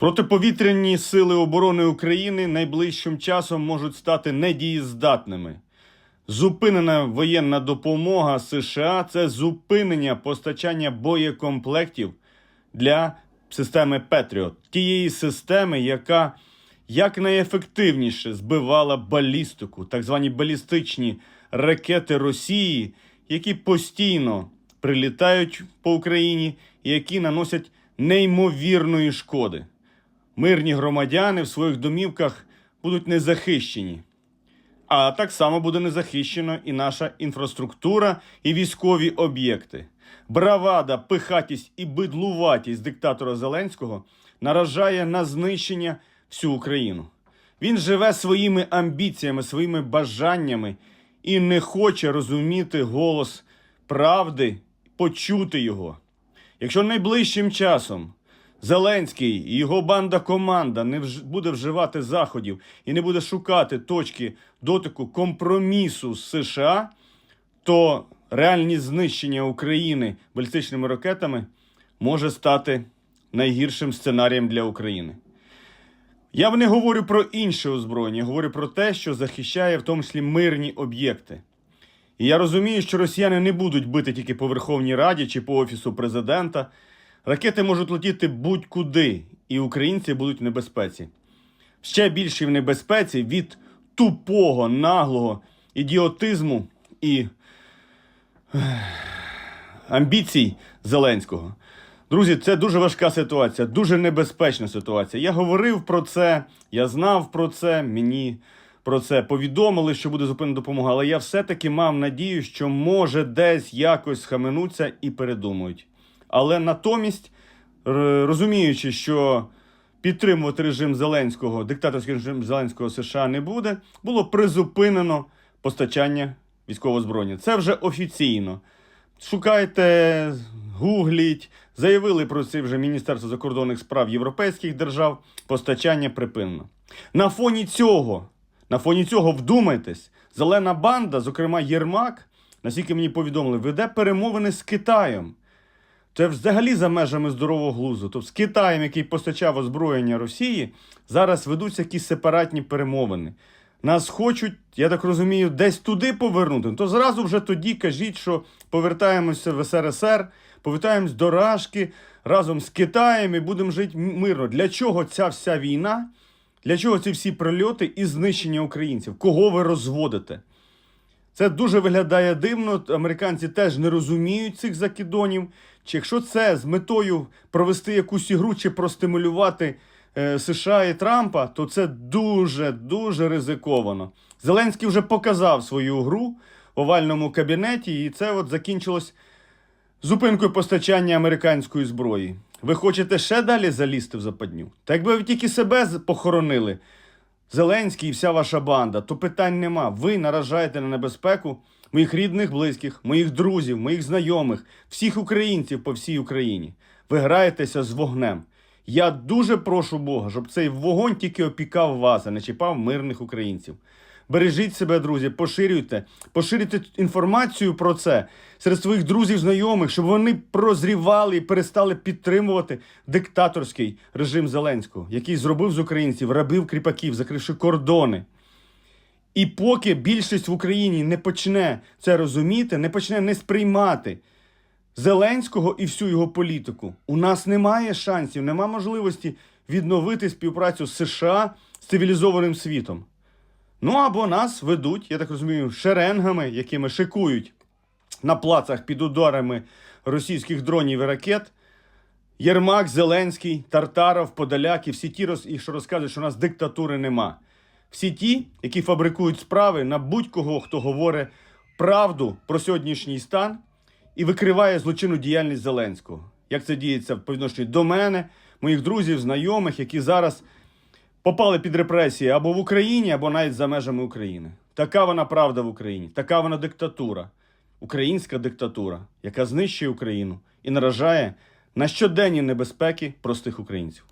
Протиповітряні сили оборони України найближчим часом можуть стати недієздатними. Зупинена воєнна допомога США це зупинення постачання боєкомплектів для системи Петріот, тієї системи, яка якнайефективніше збивала балістику, так звані балістичні ракети Росії, які постійно прилітають по Україні і які наносять неймовірної шкоди. Мирні громадяни в своїх домівках будуть незахищені. А так само буде незахищена і наша інфраструктура і військові об'єкти. Бравада, пихатість і бидлуватість диктатора Зеленського наражає на знищення всю Україну. Він живе своїми амбіціями, своїми бажаннями і не хоче розуміти голос правди, почути його. Якщо найближчим часом Зеленський і його банда команда не буде вживати заходів і не буде шукати точки дотику компромісу з США, то реальні знищення України балістичними ракетами може стати найгіршим сценарієм для України. Я не говорю про інше озброєння, говорю про те, що захищає в тому числі мирні об'єкти. І я розумію, що росіяни не будуть бити тільки по Верховній Раді чи по Офісу президента. Ракети можуть летіти будь-куди, і українці будуть в небезпеці. Ще більше в небезпеці від тупого, наглого ідіотизму і амбіцій Зеленського. Друзі, це дуже важка ситуація, дуже небезпечна ситуація. Я говорив про це, я знав про це, мені про це повідомили, що буде зупинена допомога, але я все-таки мав надію, що може десь якось схаменуться і передумають. Але натомість, розуміючи, що підтримувати режим Зеленського, диктаторський режим Зеленського США не буде, було призупинено постачання військового зброї. Це вже офіційно. Шукайте, гугліть, заявили про це вже Міністерство закордонних справ європейських держав. Постачання припинено. На фоні цього, на фоні цього вдумайтесь, зелена банда, зокрема Єрмак, наскільки мені повідомили, веде перемовини з Китаєм. Це взагалі за межами здорового глузду. Тобто з Китаєм, який постачав озброєння Росії, зараз ведуться якісь сепаратні перемовини. Нас хочуть, я так розумію, десь туди повернути. Ну, То зразу вже тоді кажіть, що повертаємося в СРСР, повертаємось до Рашки разом з Китаєм і будемо жити мирно. Для чого ця вся війна? Для чого ці всі прильоти і знищення українців? Кого ви розводите? Це дуже виглядає дивно. Американці теж не розуміють цих закидонів. Чи якщо це з метою провести якусь ігру чи простимулювати е, США і Трампа, то це дуже дуже ризиковано. Зеленський вже показав свою гру в овальному кабінеті, і це от закінчилось зупинкою постачання американської зброї. Ви хочете ще далі залізти в западню? Та якби ви тільки себе похоронили, Зеленський і вся ваша банда, то питань нема. Ви наражаєте на небезпеку моїх рідних, близьких, моїх друзів, моїх знайомих, всіх українців по всій Україні. Ви граєтеся з вогнем. Я дуже прошу Бога, щоб цей вогонь тільки опікав вас, а не чіпав мирних українців. Бережіть себе, друзі, поширюйте, поширюйте інформацію про це серед своїх друзів, знайомих, щоб вони прозрівали і перестали підтримувати диктаторський режим Зеленського, який зробив з українців рабів кріпаків, закривши кордони. І поки більшість в Україні не почне це розуміти, не почне не сприймати Зеленського і всю його політику, у нас немає шансів, немає можливості відновити співпрацю з США з цивілізованим світом. Ну або нас ведуть, я так розумію, шеренгами, якими шикують на плацах під ударами російських дронів і ракет. Єрмак, Зеленський, Тартаров, Подоляк і всі ті, що розказують, що у нас диктатури нема. Всі ті, які фабрикують справи на будь-кого, хто говорить правду про сьогоднішній стан і викриває злочинну діяльність Зеленського. Як це діється по відношенню до мене, моїх друзів, знайомих, які зараз попали під репресії або в Україні, або навіть за межами України. Така вона правда в Україні, така вона диктатура, українська диктатура, яка знищує Україну і наражає на щоденні небезпеки простих українців.